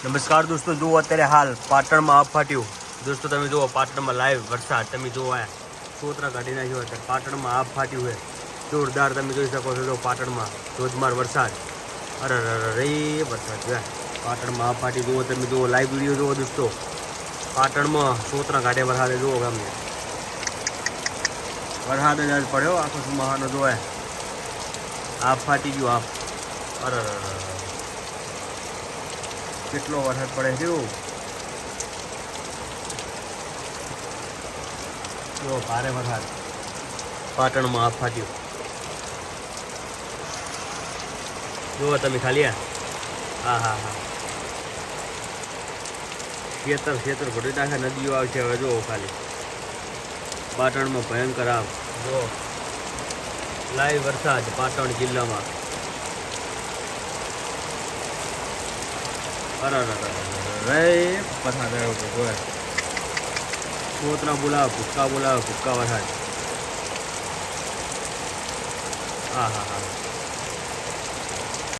નમસ્કાર દોસ્તો, જુઓ અત્યારે હાલ પાટણમાં આપ ફાટ્યું. દોસ્તો, તમે જુઓ પાટણમાં લાઈવ વરસાદ, તમે જુઓ આ સોતરા કાઢી નાખ્યો અત્યારે પાટણમાં આપ ફાટ્યું છે. જોરદાર તમે જોઈ શકો છો જો પાટણમાં ધોધમાર વરસાદ. અરે રે વરસાદ જોયા પાટણમાં આપ ફાટી, જુઓ તમે જુઓ લાઈવ વીડિયો જુઓ દોસ્તો. પાટણમાં સોતરા કાઢે વરસાદે, જુઓ ગમે વરસાદ જ પડ્યો, આખો સુમાહાનો જોવાય આપ ફાટી ગયો આપ અરે. કેટલો વરસાદ પડે છે એવું જો ભારે વરસાદ પાટણમાં આપ ફાટ્યું જુઓ તમે ખાલી આ હા હા હા ખેતર ખેતર ભરી નાખે નદીઓ આવશે હવે જુઓ ખાલી પાટણમાં ભયંકર આવ જુઓ લાઈવ વરસાદ પાટણ જિલ્લામાં અરે અરે અરે રે વરસાદ આવ્યો તો જોય કોતરા બોલાવે ભૂક્કા બોલાવે ભૂક્કા વરસાદ હા હા હા.